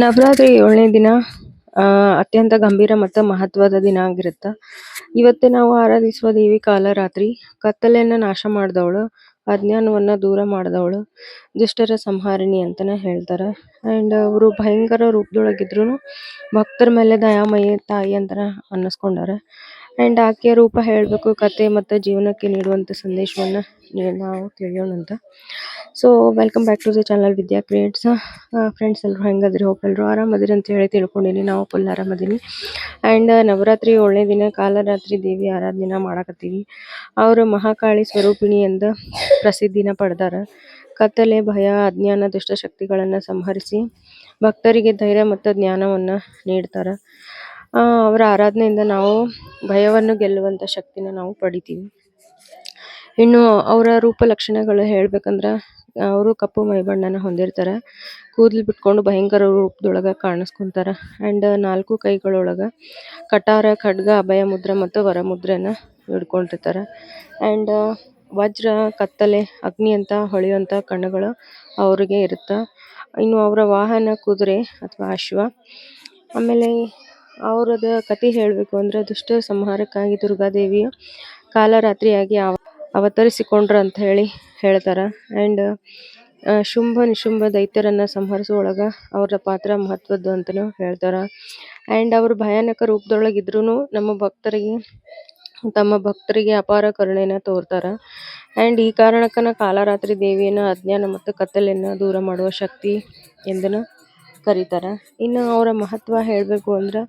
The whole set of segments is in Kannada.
ನವರಾತ್ರಿ ಏಳನೇ ದಿನ ಅತ್ಯಂತ ಗಂಭೀರ ಮತ್ತು ಮಹತ್ವದ ದಿನ ಆಗಿರುತ್ತ. ಇವತ್ತೇ ನಾವು ಆರಾಧಿಸುವ ದೇವಿ ಕಾಲರಾತ್ರಿ, ಕತ್ತಲೆಯನ್ನ ನಾಶ ಮಾಡಿದವಳು, ಅಜ್ಞಾನವನ್ನ ದೂರ ಮಾಡಿದವಳು, ದುಷ್ಟರ ಸಂಹಾರಿಣಿ ಅಂತಾನೆ ಹೇಳ್ತಾರೆ. ಅಂಡ್ ಅವರು ಭಯಂಕರ ರೂಪದೊಳಗಿದ್ರು ಭಕ್ತರ ಮೇಲೆ ದಯಾಮಯ ತಾಯಿ ಅಂತ ಅನ್ನಿಸ್ಕೊಂಡಾರ ಅಂಡ್ ಆಕೆಯ ರೂಪ ಹೇಳ್ಬೇಕು, ಕತೆ ಮತ್ತು ಜೀವನಕ್ಕೆ ನೀಡುವಂತ ಸಂದೇಶವನ್ನ ನಾವು ತಿಳಿಯೋಣ ಅಂತ. So welcome back to the channel Vidya creates friends ಎಲ್ಲರೂ ಹೆಂಗದ್ರಿ? ಹೋಪ್ ಎಲ್ಲರೂ ಆರಾಮದಿರಿ ಅಂತ ಹೇಳಿ ತಿಳ್ಕೊಂಡಿನಿ. ನಾವು ಫುಲ್ ಆರಾಮದಿನಿ. ಅಂಡ್ ನವರಾತ್ರಿ ಒಳ್ಳೆ ದಿನ, ಕಾಲರಾತ್ರಿ ದೇವಿ ಆರಾಧನೆ ಮಾಡಕತ್ತೀವಿ. ಅವರು ಮಹಾಕಾಳಿ ಸ್ವರೂಪಿಣಿ ಎಂದು ಪ್ರಸಿದ್ಧಿನ ಪಡೆದಾರ. ಕತ್ತಲೆ, ಭಯ, ಅಜ್ಞಾನ ದುಷ್ಟಶಕ್ತಿಗಳನ್ನು ಸಂಹರಿಸಿ ಭಕ್ತರಿಗೆ ಧೈರ್ಯ ಮತ್ತು ಜ್ಞಾನವನ್ನು ನೀಡ್ತಾರ. ಅವರ ಆರಾಧನೆಯಿಂದ ನಾವು ಭಯವನ್ನು ಗೆಲ್ಲುವಂತ ಶಕ್ತಿನ ನಾವು ಪಡಿತೀವಿ. ಇನ್ನು ಅವರ ರೂಪ ಲಕ್ಷಣಗಳು ಹೇಳ್ಬೇಕಂದ್ರ, ಅವರು ಕಪ್ಪು ಮೈಬಣ್ಣನ ಹೊಂದಿರ್ತಾರೆ. ಕೂದಲು ಬಿಟ್ಕೊಂಡು ಭಯಂಕರ ರೂಪದೊಳಗ ಕಾಣಿಸ್ಕೊಂತಾರ. ಅಂಡ್ ನಾಲ್ಕು ಕೈಗಳೊಳಗ ಕಟಾರ, ಖಡ್ಗ, ಅಭಯ ಮುದ್ರೆ ಮತ್ತು ವರಮುದ್ರೆನ ಹಿಡ್ಕೊಂಡಿರ್ತಾರ. ಅಂಡ್ ವಜ್ರ, ಕತ್ತಲೆ, ಅಗ್ನಿ ಅಂತ ಹೊಳೆಯುವಂತ ಕಣ್ಣುಗಳು ಅವರಿಗೆ ಇರುತ್ತ. ಇನ್ನು ಅವರ ವಾಹನ, ಕುದುರೆ ಅಥವಾ ಅಶ್ವ. ಆಮೇಲೆ ಅವರದ ಕಥೆ ಹೇಳಬೇಕು ಅಂದ್ರೆ ದುಷ್ಟ ಸಂಹಾರಕ್ಕಾಗಿ ದುರ್ಗಾದೇವಿಯು ಕಾಲರಾತ್ರಿಯಾಗಿ ಅವ ಅವತರಿಸಿಕೊಂಡ್ರು ಅಂತ ಹೇಳಿ ಹೇಳ್ತಾರ. ಅಂಡ್ ಶುಂಭ ನಿಶುಂಭ ದೈತ್ಯರನ್ನು ಸಂಹರಿಸುವೊಳಗ ಅವರ ಪಾತ್ರ ಮಹತ್ವದ್ದು ಅಂತಾನು ಹೇಳ್ತಾರ. ಅಂಡ್ ಅವರು ಭಯಾನಕ ರೂಪದೊಳಗೆ ಇದ್ರೂನು ನಮ್ಮ ಭಕ್ತರಿಗೆ, ತಮ್ಮ ಭಕ್ತರಿಗೆ ಅಪಾರ ಕರುಣೆನ ತೋರ್ತಾರ. ಅಂಡ್ ಈ ಕಾರಣಕ್ಕನ ಕಾಲರಾತ್ರಿ ದೇವಿಯನ್ನು ಅಜ್ಞಾನ ಮತ್ತು ಕತ್ತಲೆಯನ್ನು ದೂರ ಮಾಡುವ ಶಕ್ತಿ ಎಂದನು ಕರೀತಾರ. ಇನ್ನು ಅವರ ಮಹತ್ವ ಹೇಳಬೇಕು ಅಂದ್ರೆ,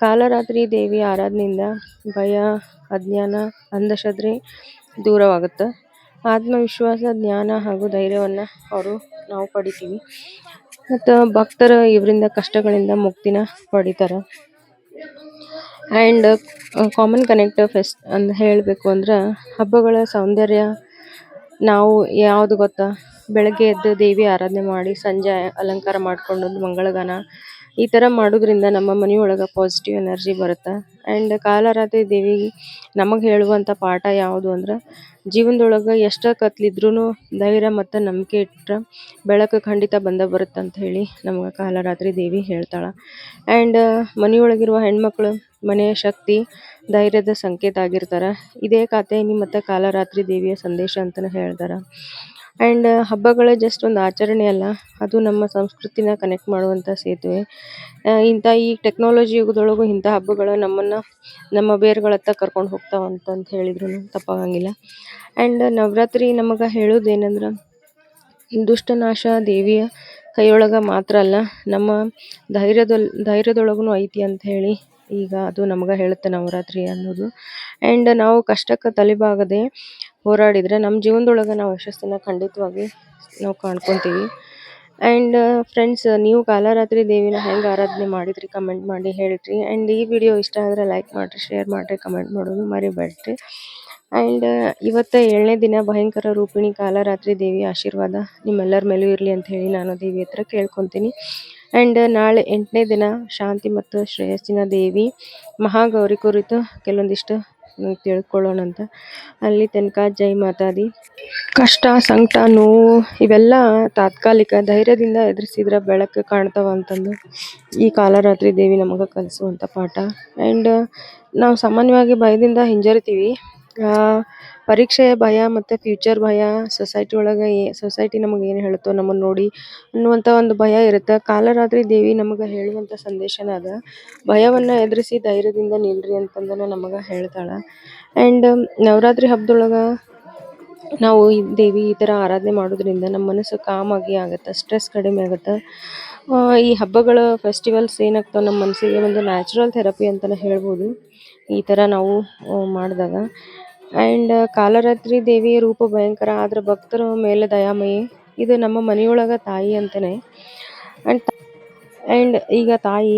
ಕಾಲರಾತ್ರಿ ದೇವಿ ಆರಾಧನೆಯಿಂದ ಭಯ, ಅಜ್ಞಾನ, ಅಂಧಶ್ರದ್ಧೆ ದೂರವಾಗುತ್ತೆ. ಆತ್ಮವಿಶ್ವಾಸ, ಜ್ಞಾನ ಹಾಗೂ ಧೈರ್ಯವನ್ನು ಅವರು ನಾವು ಪಡಿತೀವಿ. ಮತ್ತು ಭಕ್ತರು ಇವರಿಂದ ಕಷ್ಟಗಳಿಂದ ಮುಕ್ತಿನ ಪಡಿತಾರೆ. ಆ್ಯಂಡ್ ಕಾಮನ್ ಕನೆಕ್ಟ್ ಫೆಸ್ಟ್ ಅಂತ ಹೇಳಬೇಕು ಅಂದ್ರೆ, ಹಬ್ಬಗಳ ಸೌಂದರ್ಯ ನಾವು ಯಾವುದು ಗೊತ್ತಾ? ಬೆಳಗ್ಗೆ ಎದ್ದು ದೇವಿ ಆರಾಧನೆ ಮಾಡಿ ಸಂಜೆ ಅಲಂಕಾರ ಮಾಡ್ಕೊಂಡು ಮಂಗಳಗಾನ ಈ ಥರ ಮಾಡೋದ್ರಿಂದ ನಮ್ಮ ಮನೆಯೊಳಗ ಪಾಸಿಟಿವ್ ಎನರ್ಜಿ ಬರುತ್ತೆ? ಅಂಡ್ ಕಾಲರಾತ್ರಿ ದೇವಿ ನಮಗೆ ಹೇಳುವಂಥ ಪಾಠ ಯಾವುದು ಅಂದ್ರೆ, ಜೀವನದೊಳಗೆ ಎಷ್ಟ ಕತ್ಲಿದ್ರೂ ಧೈರ್ಯ ಮತ್ತು ನಂಬಿಕೆ ಇಟ್ಟರೆ ಬೆಳಕು ಖಂಡಿತ ಬಂದ ಬರುತ್ತೆ ಅಂತ ಹೇಳಿ ನಮಗೆ ಕಾಲರಾತ್ರಿ ದೇವಿ ಹೇಳ್ತಾಳೆ. ಅಂಡ್ ಮನೆಯೊಳಗಿರುವ ಹೆಣ್ಮಕ್ಳು ಮನೆಯ ಶಕ್ತಿ, ಧೈರ್ಯದ ಸಂಕೇತ ಆಗಿರ್ತಾರೆ. ಇದೇ ಕಾತ್ಯಾಯಿನಿ ಮತ್ತು ಕಾಲರಾತ್ರಿ ದೇವಿಯ ಸಂದೇಶ ಅಂತಲೂ ಹೇಳ್ತಾರೆ ಅಂಡ್ ಹಬ್ಬಗಳ ಜಸ್ಟ್ ಒಂದು ಆಚರಣೆ ಅಲ್ಲ. ಅದು ನಮ್ಮ ಸಂಸ್ಕೃತಿನ ಕನೆಕ್ಟ್ ಮಾಡುವಂಥ ಸೇತುವೆ. ಇಂಥ ಈ ಟೆಕ್ನಾಲಜಿ ಯುಗದೊಳಗು ಇಂಥ ಹಬ್ಬಗಳು ನಮ್ಮನ್ನು, ನಮ್ಮ ಬೇರುಗಳತ್ತ ಕರ್ಕೊಂಡು ಹೋಗ್ತಾವ ಅಂತಂತ ಹೇಳಿದ್ರು ತಪ್ಪಾಗಂಗಿಲ್ಲ. ಅಂಡ್ ನವರಾತ್ರಿ ನಮಗೆ ಹೇಳೋದೇನಂದ್ರೆ ದುಷ್ಟನಾಶ ದೇವಿಯ ಕೈಯೊಳಗ ಮಾತ್ರ ಅಲ್ಲ, ನಮ್ಮ ಧೈರ್ಯದೊಲ್ ಧೈರ್ಯದೊಳಗೂ ಐತಿ ಅಂತ ಹೇಳಿ ಈಗ ಅದು ನಮಗ ಹೇಳುತ್ತೆ ನವರಾತ್ರಿ ಅನ್ನೋದು. ಆ್ಯಂಡ್ ನಾವು ಕಷ್ಟಕ್ಕೆ ತಲೆಬಾಗದೆ ಹೋರಾಡಿದರೆ ನಮ್ಮ ಜೀವನದೊಳಗೆ ನಾವು ಯಶಸ್ಸನ್ನು ಖಂಡಿತವಾಗಿ ನಾವು ಕಾಣ್ಕೊತೀವಿ. ಆ್ಯಂಡ್ ಫ್ರೆಂಡ್ಸ್ ನೀವು ಕಾಲರಾತ್ರಿ ದೇವಿನ ಹೆಂಗೆ ಆರಾಧನೆ ಮಾಡಿದ್ರಿ ಕಮೆಂಟ್ ಮಾಡಿ ಹೇಳ್ರಿ ಆ್ಯಂಡ್ ಈ ವಿಡಿಯೋ ಇಷ್ಟ ಆದರೆ ಲೈಕ್ ಮಾಡಿರಿ ಶೇರ್ ಮಾಡಿರಿ ಕಮೆಂಟ್ ಮಾಡೋದು ಮರಿಬೇಡ್ರಿ. ಆ್ಯಂಡ್ ಇವತ್ತು ಏಳನೇ ದಿನ ಭಯಂಕರ ರೂಪಿಣಿ ಕಾಲರಾತ್ರಿ ದೇವಿ ಆಶೀರ್ವಾದ ನಿಮ್ಮೆಲ್ಲರ ಮೇಲೂ ಇರಲಿ ಅಂತ ಹೇಳಿ ನಾನು ದೇವಿ ಹತ್ರ ಕೇಳ್ಕೊತೀನಿ. ಆ್ಯಂಡ್ ನಾಳೆ ಎಂಟನೇ ದಿನ ಶಾಂತಿ ಮತ್ತು ಶ್ರೇಯಸ್ಸಿನ ದೇವಿ ಮಹಾಗೌರಿ ಕುರಿತು ಕೆಲವೊಂದಿಷ್ಟು ತಿಳ್ಕೊಳ್ಳೋಣ ಅಂತ ಅಲ್ಲಿ ತನಕ ಜೈ ಮಾತಾದಿ ಕಷ್ಟ, ಸಂಕಟ, ನೋವು ಇವೆಲ್ಲ ತಾತ್ಕಾಲಿಕ ಧೈರ್ಯದಿಂದ ಎದುರಿಸಿದ್ರೆ ಬೆಳಕು ಕಾಣ್ತಾವ ಅಂತಂದು ಈ ಕಾಲರಾತ್ರಿ ದೇವಿ ನಮಗೆ ಕಲಿಸುವಂಥ ಪಾಠ. ಆ್ಯಂಡ್ ನಾವು ಸಾಮಾನ್ಯವಾಗಿ ಭಯದಿಂದ ಹಿಂಜರಿತೀವಿ. ಪರೀಕ್ಷೆಯ ಭಯ ಮತ್ತೆ ಫ್ಯೂಚರ್ ಭಯ ಸೊಸೈಟಿ ಒಳಗೆ ಸೊಸೈಟಿ ನಮಗೆ ಏನು ಹೇಳುತ್ತೋ ನಮ್ಮನ್ನ ನೋಡಿ ಅನ್ನುವಂಥ ಒಂದು ಭಯ ಇರುತ್ತೆ. ಕಾಲರಾತ್ರಿ ದೇವಿ ನಮಗೆ ಹೇಳುವಂಥ ಸಂದೇಶನ ಅದ, ಭಯವನ್ನು ಎದುರಿಸಿ ಧೈರ್ಯದಿಂದ ನಿಲ್ರಿ ಅಂತಂದನ ನಮಗೆ ಹೇಳ್ತಾಳೆ. ಆ್ಯಂಡ್ ನವರಾತ್ರಿ ಹಬ್ಬದೊಳಗೆ ನಾವು ಈ ದೇವಿ ಈ ಥರ ಆರಾಧನೆ ಮಾಡೋದ್ರಿಂದ ನಮ್ಮ ಮನಸ್ಸು ಕಾಮಾಗಿ ಆಗಿ ಆಗುತ್ತೆ ಸ್ಟ್ರೆಸ್ ಕಡಿಮೆ ಆಗುತ್ತೆ. ಈ ಹಬ್ಬಗಳ ಫೆಸ್ಟಿವಲ್ಸ್ ಏನಾಗ್ತವೆ ನಮ್ಮ ಮನಸ್ಸಿಗೆ? ಒಂದು ನ್ಯಾಚುರಲ್ ಥೆರಪಿ ಅಂತಲೇ ಹೇಳ್ಬೋದು. ಈ ಥರ ನಾವು ಮಾಡಿದಾಗ. ಆ್ಯಂಡ್ ಕಾಲರಾತ್ರಿ ದೇವಿಯ ರೂಪ ಭಯಂಕರ, ಆದ್ರೆ ಭಕ್ತರ ಮೇಲೆ ದಯಾಮಯಿ. ಇದು ನಮ್ಮ ಮನೆಯೊಳಗ ತಾಯಿ ಅಂತಾನೆ. ಅಂಡ್ ಅಂಡ್ ಈಗ ತಾಯಿ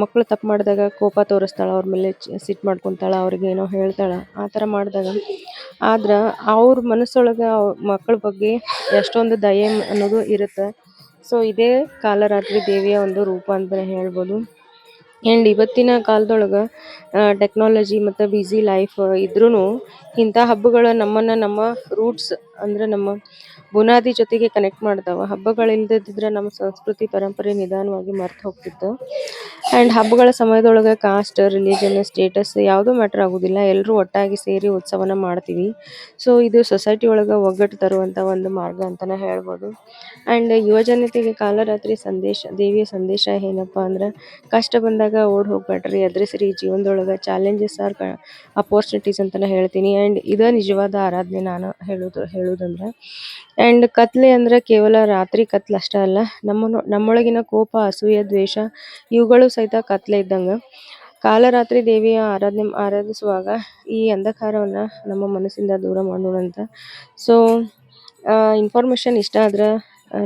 ಮಕ್ಕಳು ತಪ್ಪು ಮಾಡಿದಾಗ ಕೋಪ ತೋರಿಸ್ತಾಳೆ, ಅವ್ರ ಮೇಲೆ ಸಿಟ್ಟು ಮಾಡ್ಕೊತಾಳ, ಅವ್ರಿಗೆ ಏನೋ ಹೇಳ್ತಾಳೆ, ಆ ಥರ ಮಾಡಿದಾಗ. ಆದ್ರೆ ಅವ್ರ ಮನಸ್ಸೊಳಗೆ ಮಕ್ಕಳ ಬಗ್ಗೆ ಎಷ್ಟೊಂದು ದಯೆ ಅನ್ನೋದು ಇರುತ್ತೆ. ಸೊ ಇದೇ ಕಾಲರಾತ್ರಿ ದೇವಿಯ ಒಂದು ರೂಪ ಅಂತಲೇ ಹೇಳ್ಬೋದು. ಆ್ಯಂಡ್ ಇವತ್ತಿನ ಕಾಲದೊಳಗೆ ಟೆಕ್ನಾಲಜಿ ಮತ್ತು ಬ್ಯುಸಿ ಲೈಫ್ ಇದ್ರೂ ಇಂಥ ಹಬ್ಬಗಳು ನಮ್ಮನ್ನು ನಮ್ಮ ರೂಟ್ಸ್ ಅಂದರೆ ನಮ್ಮ ಬುನಾದಿ ಜೊತೆಗೆ ಕನೆಕ್ಟ್ ಮಾಡ್ತಾವ ಹಬ್ಬಗಳಿಲ್ದಿದ್ರೆ ನಮ್ಮ ಸಂಸ್ಕೃತಿ ಪರಂಪರೆ ನಿಧಾನವಾಗಿ ಮರ್ತು ಹೋಗ್ತಿತ್ತು. ಅಂಡ್ ಹಬ್ಬಗಳ ಸಮಯದೊಳಗ ಕಾಸ್ಟ್ ರಿಲಿಜನ್ ಸ್ಟೇಟಸ್ ಯಾವುದು ಮ್ಯಾಟರ್ ಆಗುದಿಲ್ಲ. ಎಲ್ಲರೂ ಒಟ್ಟಾಗಿ ಸೇರಿ ಉತ್ಸವನ ಮಾಡ್ತೀವಿ. ಸೊ ಇದು ಸೊಸೈಟಿ ಒಳಗ ಒಗ್ಗಟ್ಟು ತರುವಂತ ಒಂದು ಮಾರ್ಗ ಅಂತಾನೆ ಹೇಳ್ಬೋದು. ಅಂಡ್ ಯುವಜನತೆಗೆ ಕಾಲರಾತ್ರಿ ಸಂದೇಶ, ದೇವಿಯ ಸಂದೇಶ ಏನಪ್ಪಾ ಅಂದ್ರೆ, ಕಷ್ಟ ಬಂದಾಗ ಓಡ್ ಹೋಗ್ಬೇಡ್ರಿ ಎದ್ರಿಸ್ರಿ. ಜೀವನದೊಳಗ ಚಾಲೆಂಜಸ್ ಆರ್ ಅಪೋರ್ಚುನಿಟೀಸ್ ಅಂತಾನೆ ಹೇಳ್ತೀನಿ. ಅಂಡ್ ಇದ ನಿಜವಾದ ಆರಾಧನೆ ನಾನು ಹೇಳುದು, ಹೇಳುದಂದ್ರೆ. ಅಂಡ್ ಕತ್ಲೆ ಅಂದ್ರೆ ಕೇವಲ ರಾತ್ರಿ ಕತ್ಲೆ ಅಷ್ಟೇ ಅಲ್ಲ, ನಮ್ಮ, ನಮ್ಮೊಳಗಿನ ಕೋಪ, ಅಸೂಯೆ, ದ್ವೇಷ, ಇವುಗಳು ಸಹಿತ ಕತ್ಲೆ ಇದ್ದಂಗ. ಕಾಲರಾತ್ರಿ ದೇವಿಯ ಆರಾಧನೆ ಆರಾಧಿಸುವಾಗ ಈ ಅಂಧಕಾರವನ್ನ ನಮ್ಮ ಮನಸ್ಸಿಂದ ದೂರ ಮಾಡೋಣ ಅಂತ. ಸೊ ಇನ್ಫಾರ್ಮೇಶನ್ ಇಷ್ಟ ಆದ್ರೆ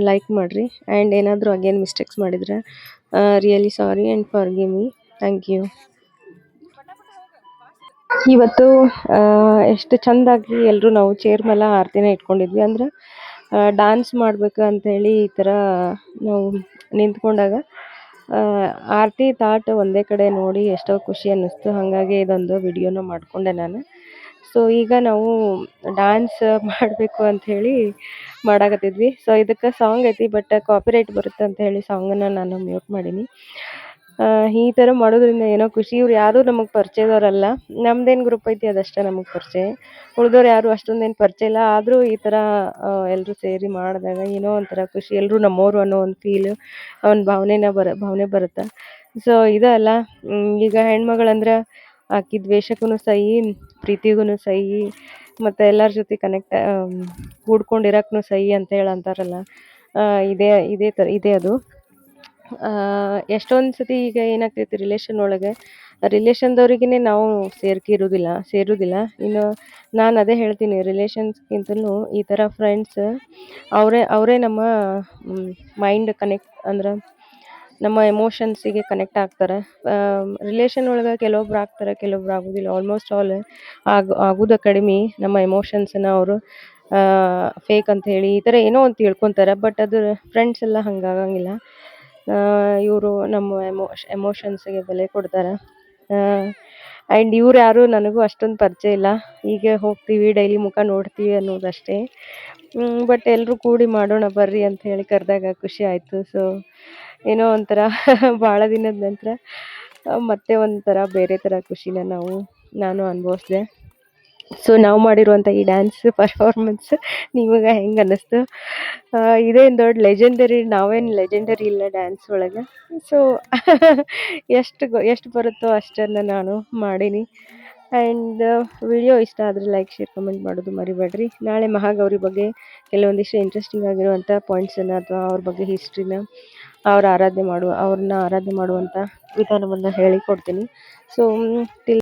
ಲೈಕ್ ಮಾಡ್ರಿ. ಆ್ಯಂಡ್ ಏನಾದರೂ ಅಗೇನ್ ಮಿಸ್ಟೇಕ್ಸ್ ಮಾಡಿದ್ರೆ really sorry and forgive me thank you ಇವತ್ತು ಎಷ್ಟು ಚಂದಾಗಿ ಎಲ್ಲರೂ ನಾವು ಚೇರ್ ಮೇಲೆ ಆರತಿನ ಇಟ್ಕೊಂಡಿದ್ವಿ. ಅಂದ್ರೆ ಡಾನ್ಸ್ ಮಾಡ್ಬೇಕು ಅಂತ ಹೇಳಿ ಈ ಥರ ನಾವು ನಿಂತ್ಕೊಂಡಾಗ ಆರತಿ ತಾಟ್ ಒಂದೇ ಕಡೆ ನೋಡಿ ಎಷ್ಟೋ ಖುಷಿ ಅನ್ನಿಸ್ತು. ಹಾಗಾಗಿ ಇದೊಂದು ವಿಡಿಯೋನ ಮಾಡಿಕೊಂಡೆ ನಾನು. ಸೊ ಈಗ ನಾವು ಡ್ಯಾನ್ಸ್ ಮಾಡಬೇಕು ಅಂತ ಹೇಳಿ ಮಾಡಾಕತ್ತಿದ್ವಿ. ಸೊ ಇದಕ್ಕೆ ಸಾಂಗ್ ಐತಿ ಬಟ್ ಕಾಪಿರೈಟ್ ಬರುತ್ತೆ ಅಂತ ಹೇಳಿ ಸಾಂಗನ್ನು ನಾನು ಮ್ಯೂಟ್ ಮಾಡೀನಿ. ಈ ಥರ ಮಾಡೋದ್ರಿಂದ ಏನೋ ಖುಷಿ. ಇವ್ರು ಯಾರು ನಮಗೆ ಪರಿಚಯದವರಲ್ಲ. ನಮ್ದೇನು ಗ್ರೂಪ್ ಐತಿ ಅದಷ್ಟೇ ನಮಗೆ ಪರಿಚಯ. ಉಳ್ದವ್ರು ಯಾರು ಅಷ್ಟೊಂದೇನು ಪರಿಚಯ ಇಲ್ಲ. ಆದರೂ ಈ ಥರ ಎಲ್ಲರೂ ಸೇರಿ ಮಾಡಿದಾಗ ಏನೋ ಒಂಥರ ಖುಷಿ. ಎಲ್ಲರೂ ನಮ್ಮೋರು ಅನ್ನೋ ಒಂದು ಫೀಲ್ ಒಂದು ಭಾವನೆನ ಬರ, ಭಾವನೆ ಬರುತ್ತೆ. ಸೊ ಇದಲ್ಲ. ಈಗ ಹೆಣ್ಮಗಳಂದ್ರೆ ಆಕಿ ದ್ವೇಷಕ್ಕೂ ಸಹಿ ಪ್ರೀತಿಗೂ ಸಹಿ, ಮತ್ತು ಎಲ್ಲರ ಜೊತೆ ಕನೆಕ್ಟ್ ಕೂಡ್ಕೊಂಡಿರೋಕ್ಕೂ ಸಹಿ ಅಂತ ಹೇಳಿ ಅಂತಾರಲ್ಲ ಇದೇ ಇದೇ ಥರ ಇದೆ ಅದು. ಎಷ್ಟೊಂದ್ ಸತಿ ಈಗ ಏನಾಗ್ತೈತಿ ರಿಲೇಷನ್ ಒಳಗೆ? ರಿಲೇಷನ್ದವ್ರಿಗೇ ನಾವು ಸೇರ್ಕಿರೋದಿಲ್ಲ, ಸೇರೋದಿಲ್ಲ. ಇನ್ನು ನಾನು ಅದೇ ಹೇಳ್ತೀನಿ ರಿಲೇಷನ್ಸ್ಗಿಂತಲೂ ಈ ಥರ ಫ್ರೆಂಡ್ಸ್ ಅವರೇ ಅವರೇ ನಮ್ಮ ಮೈಂಡ್ ಕನೆಕ್ಟ್ ಅಂದ್ರೆ ನಮ್ಮ ಎಮೋಷನ್ಸಿಗೆ ಕನೆಕ್ಟ್ ಆಗ್ತಾರೆ. ರಿಲೇಷನ್ ಒಳಗೆ ಕೆಲವೊಬ್ರು ಆಗ್ತಾರೆ, ಕೆಲವೊಬ್ರು ಆಗೋದಿಲ್ಲ. ಆಲ್ಮೋಸ್ಟ್ ಆಲ್ ಆಗ, ಆಗೋದು ಕಡಿಮೆ ನಮ್ಮ ಎಮೋಷನ್ಸನ್ನ ಅವರು. ಫೇಕ್ ಅಂತ ಹೇಳಿ ಈ ಥರ ಏನೋ ಒಂದು ತಿಳ್ಕೊತಾರೆ ಬಟ್ ಅದು ಫ್ರೆಂಡ್ಸ್ ಎಲ್ಲ ಹಂಗಾಗಂಗಿಲ್ಲ. ಇವರು ನಮ್ಮ ಎಮೋಷ್ ಎಮೋಷನ್ಸಿಗೆ ಬೆಲೆ ಕೊಡ್ತಾರೆ. ಆ್ಯಂಡ್ ಇವ್ರು ಯಾರು ನನಗೂ ಅಷ್ಟೊಂದು ಪರಿಚಯ ಇಲ್ಲ. ಹೀಗೆ ಹೋಗ್ತೀವಿ ಡೈಲಿ ಮುಖ ನೋಡ್ತೀವಿ ಅನ್ನೋದಷ್ಟೇ. ಬಟ್ ಎಲ್ಲರೂ ಕೂಡಿ ಮಾಡೋಣ ಬರ್ರಿ ಅಂತ ಹೇಳಿ ಕರೆದಾಗ ಖುಷಿ ಆಯಿತು. ಸೊ ಏನೋ ಒಂಥರ ಭಾಳ ದಿನದ ನಂತರ, ಮತ್ತೆ ಒಂಥರ ಬೇರೆ ಥರ ಖುಷಿನ ನಾವು, ನಾನು ಅನುಭವಿಸ್ದೆ. ಸೊ ನಾವು ಮಾಡಿರುವಂಥ ಈ ಡ್ಯಾನ್ಸ್ ಪರ್ಫಾರ್ಮೆನ್ಸ್ ನಿಮಗೆ ಹೆಂಗೆ ಅನ್ನಿಸ್ತು ಇದೇನು ದೊಡ್ಡ ಲೆಜೆಂಡರಿ ನಾವೇನು ಲೆಜೆಂಡರಿ ಇಲ್ಲ ಡ್ಯಾನ್ಸ್ ಒಳಗೆ. ಸೊ ಎಷ್ಟು ಎಷ್ಟು ಬರುತ್ತೋ ಅಷ್ಟನ್ನು ನಾನು ಮಾಡೀನಿ. ಆ್ಯಂಡ್ ವಿಡಿಯೋ ಇಷ್ಟ ಆದರೆ ಲೈಕ್ ಶೇರ್ ಕಮೆಂಟ್ ಮಾಡೋದು ಮರಿಬೇಡ್ರಿ. ನಾಳೆ ಮಹಾಗೌರಿ ಬಗ್ಗೆ ಕೆಲವೊಂದಿಷ್ಟು ಇಂಟ್ರೆಸ್ಟಿಂಗ್ ಆಗಿರುವಂಥ ಪಾಯಿಂಟ್ಸನ್ನು ಅಥವಾ ಅವ್ರ ಬಗ್ಗೆ ಹಿಸ್ಟ್ರಿನ ಅವ್ರ ಆರಾಧನೆ ಮಾಡುವ ಅವ್ರನ್ನ ಆರಾಧನೆ ಮಾಡುವಂಥ ವಿಧಾನವನ್ನು ಹೇಳಿಕೊಡ್ತೀನಿ. So till